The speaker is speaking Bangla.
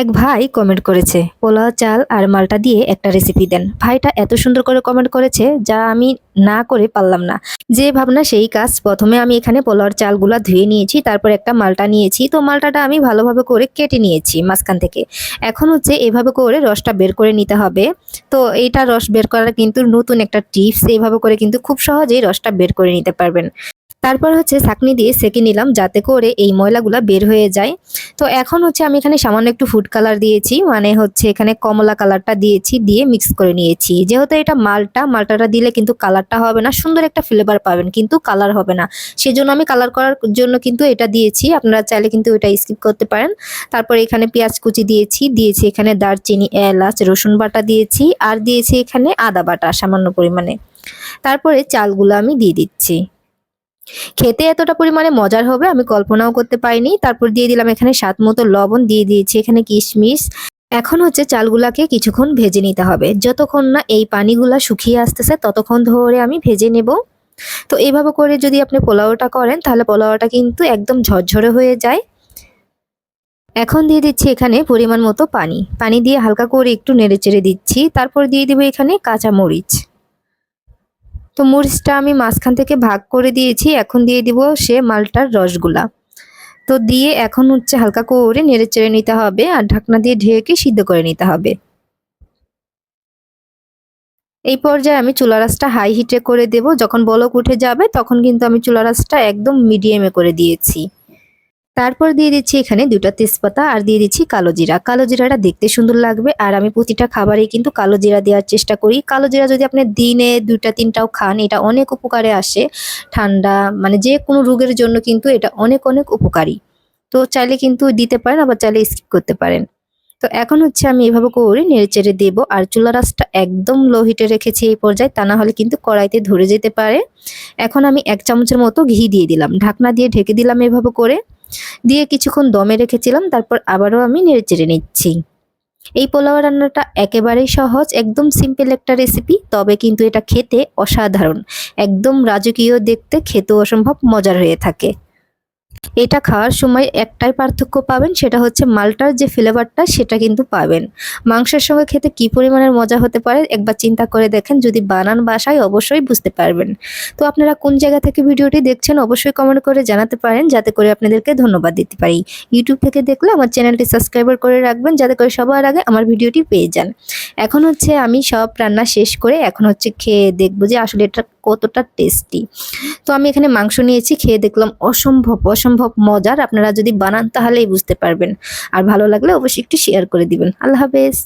এক ভাই কমেন্ট করেছে, পোলাও, চাল আর মালটা দিয়ে একটা রেসিপি দেন। ভাইটা এত সুন্দর করে কমেন্ট করেছে যা আমি না করে পারলাম না। যে ভাবনা সেই কাজ। প্রথমে আমি এখানে পোলাওর চালগুলা ধুয়ে নিয়েছি, তারপর একটা মালটা নিয়েছি। তো মালটাটা আমি ভালোভাবে করে কেটে নিয়েছি মাঝখান থেকে। এখন হচ্ছে এভাবে করে রসটা বের করে নিতে হবে। তো এইটা রস বের করার কিন্তু নতুন একটা টিপস এইভাবে করে কিন্তু খুব সহজেই রসটা বের করে নিতে পারবেন। তারপর হচ্ছে ছাকনি দিয়ে সেকে নিলাম যাতে করে এই ময়লাগুলা বের হয়ে যায়। তো এখন হচ্ছে আমি এখানে সামান্য একটু ফুড কালার দিয়েছি মানে হচ্ছে এখানে কমলা কালারটা দিয়েছি, দিয়ে মিক্স করে নিয়েছি। যেহেতু এটা মালটা, মালটাটা দিলে কিন্তু কালারটা হবে না, সুন্দর একটা ফ্লেভার পাবেন, কিন্তু কালার হবে না। সেজন্য আমি কালার করার জন্য কিন্তু এটা দিয়েছি, আপনারা চাইলে কিন্তু এটা স্কিপ করতে পারেন। তারপর এখানে পেঁয়াজ কুচি দিয়েছি দিয়েছি এখানে দারচিনি, এলাচ, রসুন বাটা দিয়েছি, আর দিয়েছি এখানে আদা বাটা সামান্য পরিমাণে। তারপরে চালগুলো আমি দিয়ে দিচ্ছি। খেতে এতটা পরিমাণে মজার হবে, আমি কল্পনাও করতে পারিনি। তারপর দিয়ে দিলাম এখানে স্বাদ মতো লবণ, দিয়ে দিয়েছি এখানে কিশমিশ। এখন হচ্ছে চালগুলাকে কিছুক্ষণ ভেজে নিতে হবে। যতক্ষণ না এই পানিগুলা শুকিয়ে আসতেছে, ততক্ষণ ধরে আমি ভেজে নেব। তো এইভাবে করে যদি আপনি পোলাওটা করেন, তাহলে পোলাওটা কিন্তু একদম ঝরঝরে হয়ে যায়। এখন দিয়ে দিচ্ছি এখানে পরিমাণ মতো পানি। পানি দিয়ে হালকা করে একটু নেড়ে চেড়ে দিচ্ছি। তারপর দিয়ে দিব এখানে কাঁচা মরিচ তো মরিচটা আমি মাঝখান থেকে ভাগ করে দিয়েছি, এখন দিয়ে দিব সে মালটার রসগুলা তো দিয়ে এখন হচ্ছে হালকা করে নেড়ে চেড়ে নিতে হবে আর ঢাকনা দিয়ে ঢেকে সিদ্ধ করে নিতে হবে। এই পর্যায়ে আমি চুলা রাসটা হাই হিটে করে দেব, যখন বলক উঠে যাবে তখন কিন্তু আমি চুলা রাসটা একদম মিডিয়ামে করে দিয়েছি। তারপর দিয়ে দিচ্ছি এখানে দুটা তেজপাতা আর দিয়ে দিচ্ছি কালো জিরা। কালো জিরাটা দেখতে সুন্দর লাগবে আর আমি প্রতিটা খাবারে কিন্তু কালো জিরা দেওয়ার চেষ্টা করি। কালো জিরা যদি আপনি দিনে দুইটা, তিনটাও খান, এটা অনেক উপকারে আসে। ঠান্ডা মানে যে কোনো রোগের জন্য কিন্তু এটা অনেক অনেক উপকারী। তো চাইলে কিন্তু দিতে পারেন, আবার চাইলে স্কিপ করতে পারেন। তো এখন হচ্ছে আমি এভাবে করে নেড়ে চেড়ে দেবো আর চুলা রাসটা একদম লো হিটে রেখেছি এই পর্যায়ে। তা না হলে কিন্তু কড়াইতে ধরে যেতে পারে। এখন আমি এক চামচের মতো ঘি দিয়ে দিলাম। ঢাকনা দিয়ে ঢেকে দিলাম এভাবে করে। দিয়ে কিছুক্ষণ দমে রেখেছিলাম, তারপর আবারও আমি নেড়ে চেড়ে নিচ্ছি। এই পোলাও রান্নাটা একেবারেই সহজ, একদম সিম্পল একটা রেসিপি তবে কিন্তু এটা খেতে অসাধারণ। একদম রাজকীয় দেখতে, খেতেও অসম্ভব মজার হয়ে থাকে। এটা খাওয়ার সময় একটাই পার্থক্য পাবেন, সেটা হচ্ছে মালটার যে ফ্লেভারটা সেটা কিন্তু পাবেন। মাংসের সঙ্গে খেতে কি পরিমাণের মজা হতে পারে একবার চিন্তা করে দেখেন, যদি বানান বাসায় অবশ্যই বুঝতে পারবেন। তো আপনারা কোন জায়গা থেকে ভিডিওটি দেখছেন অবশ্যই কমেন্ট করে জানাতে পারেন, যাতে করে আপনাদেরকে ধন্যবাদ দিতে পারি। ইউটিউব থেকে দেখলে আমার চ্যানেলটি সাবস্ক্রাইবার করে রাখবেন, যাতে করে সবার আগে আমার ভিডিওটি পেয়ে যান। এখন হচ্ছে আমি সব রান্না শেষ করে এখন হচ্ছে খেয়ে দেখব যে আসলে এটা কতটা টেস্টি তো আমি এখানে মাংস নিয়েছি, খেয়ে দেখলাম অসম্ভব অসম্ভব মজার। আপনারা যদি বানান তাহলেই বুঝতে পারবেন। আর ভালো লাগলে অবশ্যই একটু শেয়ার করে দিবেন। আল্লাহ হাফেজ।